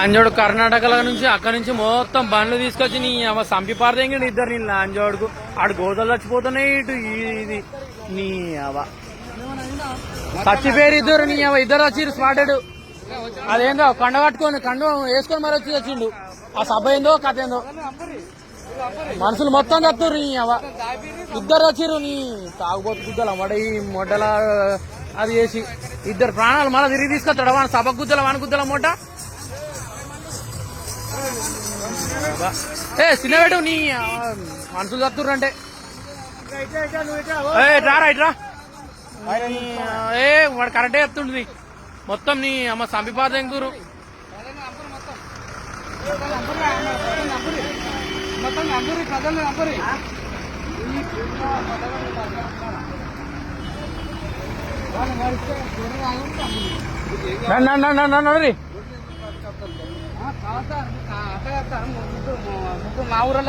అంజోడు కర్ణాటకలో నుంచి అక్కడ నుంచి మొత్తం బండ్లు తీసుకొచ్చి నీ అవ సంపి పారదేంగండి ఇద్దరు నీ అంజోడుకు. ఆడు గోదలు చచ్చిపోతున్నాయి ఇటు ఇది. నీ అవ చచ్చిపోయారు ఇద్దరు నీ అవ ఇద్దరు వచ్చి స్పాటెడ్ అదేందో కండ కట్టుకొని కండ వేసుకొని మరి వచ్చి వచ్చిండు ఆ సభ ఏందో కథ ఏందో. మనుషులు మొత్తం తప్పురు నీ అవ ఇద్దరు వచ్చిరు నీ తాగుబోతు గుద్దల వడయి మొడ్డల అది చేసి. ఇద్దరు ప్రాణాలు మళ్ళీ తిరిగి తీసుకొస్తాడు వాని సభ గుద్దల వాని గుద్దల మొట్ట ఏ సినిమాడు నీ ఆ, మనుషులు తత్తుర్రు అంటే ఏ రారా ఇట్రా నీ, ఏ వాడు కరెక్టే చెప్తుండు నీ. మొత్తం నీ అమ్మ సంపిపాత ఎంకూరు నన్ను మా ఊరలో